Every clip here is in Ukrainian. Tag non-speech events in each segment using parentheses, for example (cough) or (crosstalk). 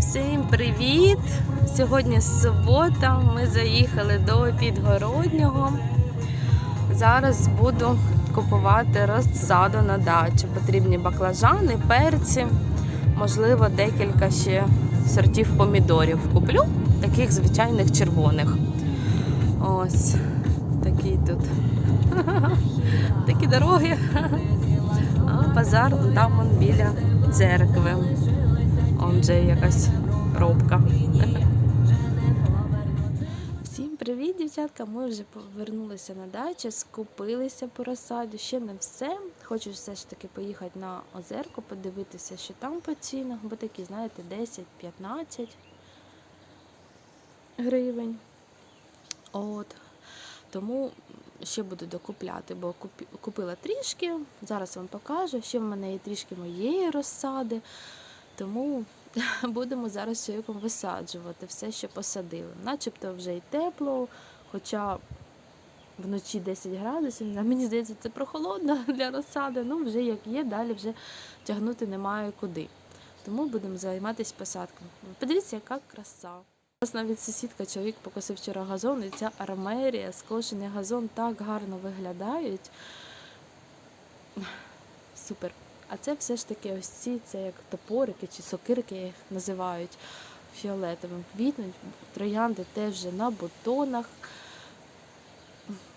Всім привіт! Сьогодні субота. Ми заїхали до Підгороднього. Зараз буду купувати розсаду на дачу. Потрібні баклажани, перці, можливо, декілька ще сортів помідорів. Куплю таких звичайних червоних. Ось такі тут. Такі дороги. А базар там біля церкви. Он же якась пробка. Всім привіт, дівчатка! Ми вже повернулися на дачу, скупилися по розсаді. Ще не все. Хочу все ж таки поїхати на озерко, подивитися, що там по цінах, бо такі, знаєте, 10-15 гривень. От. Тому ще буду докупляти, бо купила трішки. Зараз вам покажу. Ще в мене є трішки моєї розсади. Тому (laughs) будемо зараз чоловіком висаджувати все, що посадили. Начебто вже й тепло, хоча вночі 10 градусів. А мені здається, це прохолодно (laughs) для розсади. Ну, вже як є, далі вже тягнути немає куди. Тому будемо займатися посадкою. Подивіться, яка краса. У нас навіть сусідка, чоловік покосив вчора газон, і ця армерія, скошений газон так гарно виглядають. Супер. А це все ж таки ось ці, це як топорики чи сокирки їх називають фіолетовим. Квітнуть, троянди теж вже на бутонах.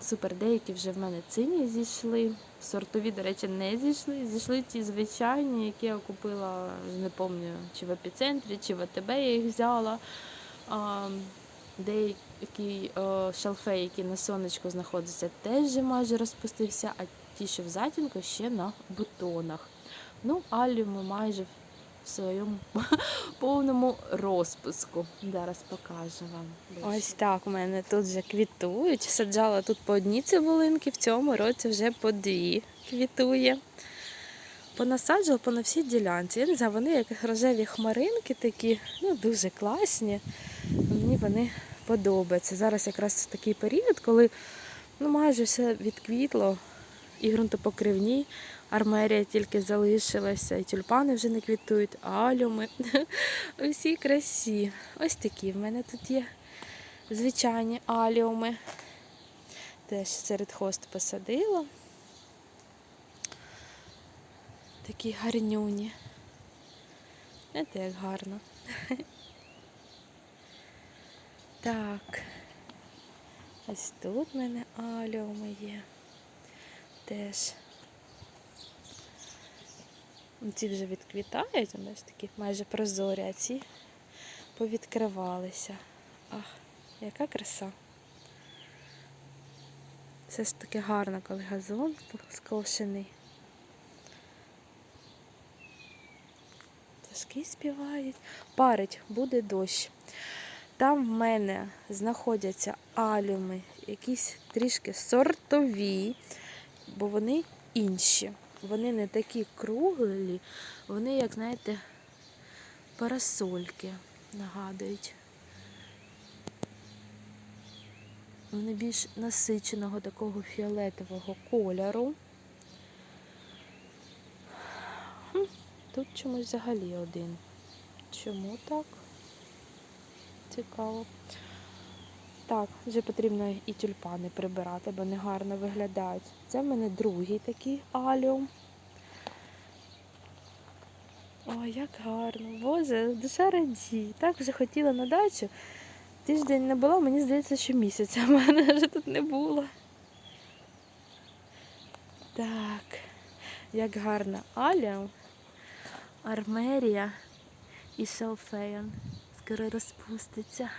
Супер, деякі вже в мене цині зійшли. Сортові, до речі, не зійшли. Зійшли ті звичайні, які я купила, не пам'ятаю, чи в епіцентрі, чи в АТБ я їх взяла. Деякі е, шалфеї, які на сонечку знаходяться, теж майже розпустився, а ті, що в затінку, ще на бутонах. Ну, алію ми майже в своєму (laughs) повному розпуску. Зараз покажу вам. Ось так у мене тут вже квітують. Саджала тут по одній цибулинки, в цьому році вже по дві квітує. Понасаджувала по на всій ділянці. Я не знаю, вони як рожеві хмаринки такі, ну дуже класні. Мені вони подобаються. Зараз якраз такий період, коли ну, майже все відквітло, і ґрунтопокривні, армерія тільки залишилася, і тюльпани вже не квітують, алюми. (laughs) У всій красі. Ось такі в мене тут є звичайні аліуми. Теж серед хост посадила. Такі гарнюні. Знаєте, як гарно. (laughs) Так. Ось тут в мене аліуми є. Теж. Ці вже відквітають, вони ж такі майже прозорі, а ці повідкривалися. Ах, яка краса. Все ж таки гарно, коли газон скошений. Пташки співають. Парить, буде дощ. Там в мене знаходяться алюми, якісь трішки сортові, бо вони інші. Вони не такі круглі, вони, як знаєте, парасольки нагадують. Вони більш насиченого такого фіолетового кольору. Тут чомусь взагалі один. Чому так? Цікаво. Так, вже потрібно і тюльпани прибирати, бо вони гарно виглядають. Це в мене другий такий аліум. Ой, як гарно. Боже, душа радіє. Так вже хотіла на дачу. Тиждень не була, мені здається, що місяця в мене вже тут не було. Так, як гарно аліум, армерія і шалфеян. Скоро розпуститься.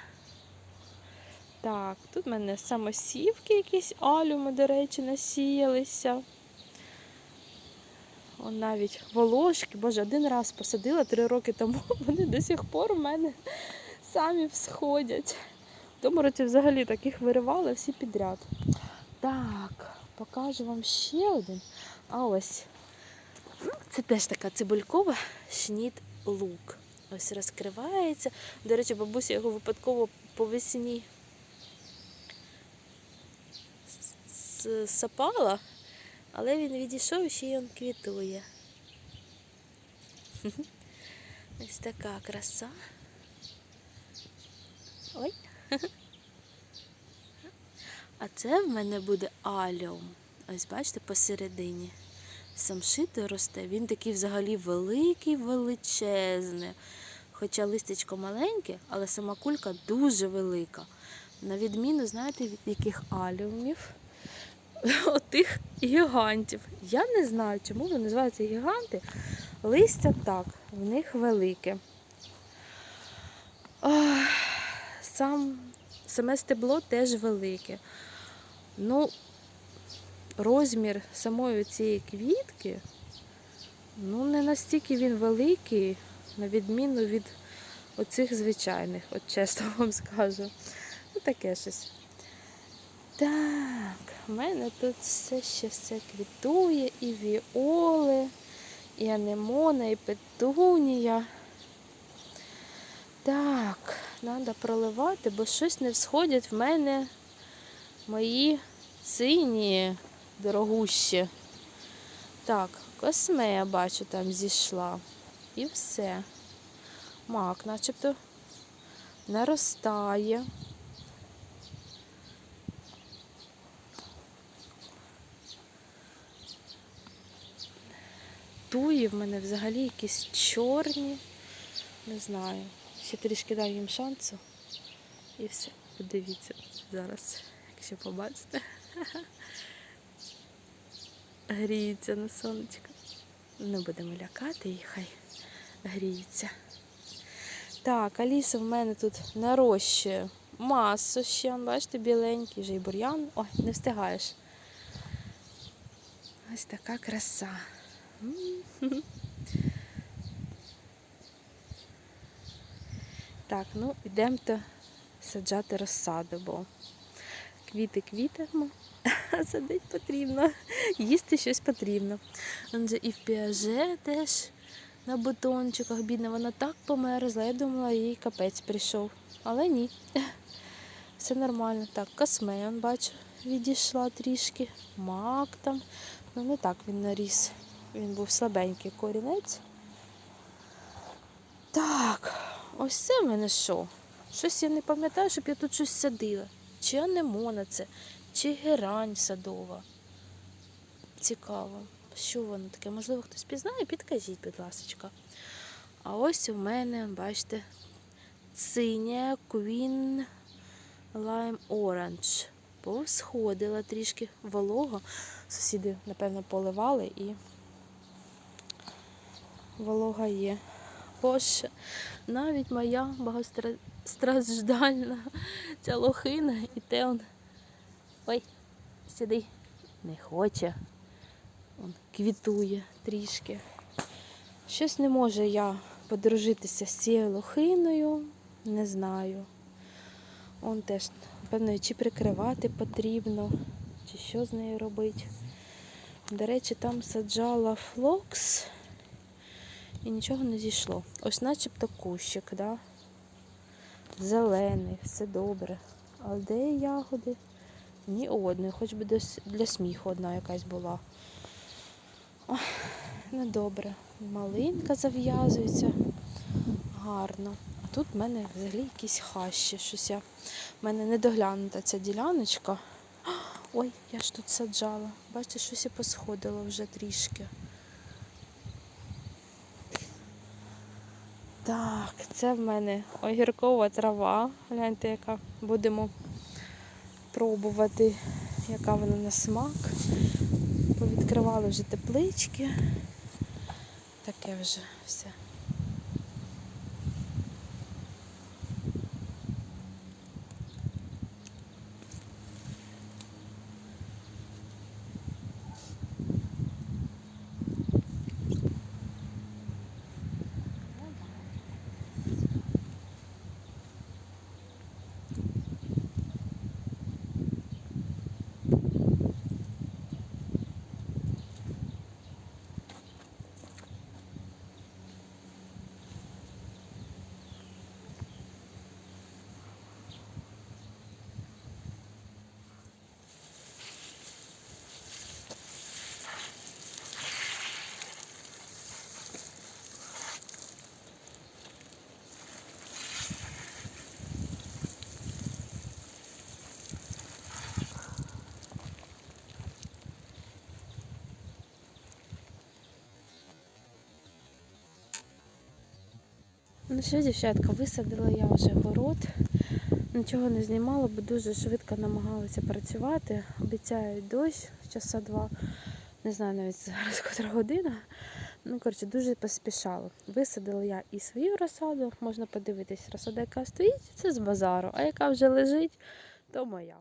Так, тут в мене самосівки якісь алюми, до речі, насіялися. Он навіть волошки, боже, один раз посадила три роки тому, (laughs) вони до сих пор у мене самі всходять. В тому році взагалі таких виривали всі підряд. Так, покажу вам ще один. А ось ну, це теж така цибулькова шніт лук. Ось розкривається. До речі, бабуся його випадково по весні сапала, але він відійшов і ще й он квітує. (laughs) Ось така краса. Ой. (laughs) А це в мене буде аліум. Ось бачите, посередині. Самшит росте, він такий взагалі великий, величезний. Хоча листечко маленьке, але сама кулька дуже велика. На відміну, знаєте, від яких аліумів? (laughs) Отих гігантів. Я не знаю, чому вони називаються гіганти. Листя так, в них велике. Сам, саме стебло теж велике. Ну, розмір самої цієї квітки, ну, не настільки він великий, на відміну від оцих звичайних, от чесно вам скажу. Ну, таке щось. Так, в мене тут все ще все квітує, і віоли, і анемона, і петунія. Так, треба проливати, бо щось не всходять в мене мої сині дорогущі. Так, косме я бачу, там зійшла. І все. Мак начебто наростає. Туї в мене взагалі якісь чорні. Не знаю. Ще трішки дам їм шансу. І все. Подивіться зараз, якщо побачите. (laughs) Гріється на сонечко. Не будемо лякати їх, хай гріється. Так, Аліса в мене тут нарощує масу ще. Бачите, біленький, вже й бур'ян. Ой, не встигаєш. Ось така краса. (laughs) Так, ну йдемо саджати розсаду, бо квіти квітами, (laughs) а садити потрібно, їсти щось потрібно. Он і в піаже теж на бутончиках, бідна, вона так померзла, я думала, їй капець прийшов. Але ні. (laughs) Все нормально. Так, касмеон, бачу, відійшла трішки. Мак там. Ну не так він наріс. Він був слабенький корінець. Так, ось це в мене що? Щось я не пам'ятаю, щоб я тут щось садила. Чи анемона це, чи герань садова. Цікаво, що воно таке? Можливо, хтось пізнає, підкажіть, будь ласка. А ось у мене, бачите, синя Queen Lime Orange. Повсходила трішки волого. Сусіди, напевно, поливали і волога є. Боже, навіть моя багатостраждальна ця лохина і те он. Ой, сиди, не хоче. Он квітує трішки. Щось не можу я подружитися з цією лохиною, не знаю. Он теж, напевно, чи прикривати потрібно, чи що з нею робити. До речі, там саджала флокс і нічого не зійшло. Ось начебто кущик, да? зелений, все добре. А де ягоди? Ні одної, хоч би для сміху одна якась була. Ох, недобре. Малинка зав'язується. Гарно. А тут в мене взагалі якісь хащі. Щось я... В мене недоглянута ця діляночка. Ой, я ж тут саджала. Бачите, щось і посходило вже трішки. Так, це в мене огіркова трава. Гляньте, яка будемо пробувати, яка вона на смак. Повідкривали вже теплички. Таке вже все. Ну що, дівчатка, висадила я вже город. Нічого не знімала, бо дуже швидко намагалася працювати. Обіцяють дощ часа два. Не знаю навіть зараз котра година. Ну, коротше, дуже поспішала. Висадила я і свою розсаду. Можна подивитись, розсада, яка стоїть, це з базару, а яка вже лежить, то моя.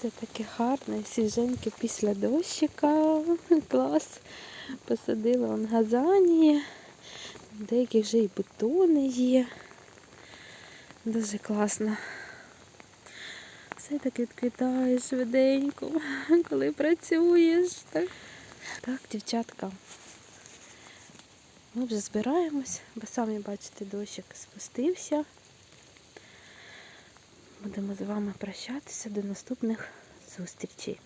Все таке гарне, свіженьке після дощика. (laughs) Клас. Посадила он газанії. Деяких вже і бутони є. Дуже класно. Все так відквітає швиденько, (laughs) коли працюєш. Так, так дівчатка. Ми вже збираємось, бо самі бачите, дощик спустився. Будемо з вами прощатися до наступних зустрічей.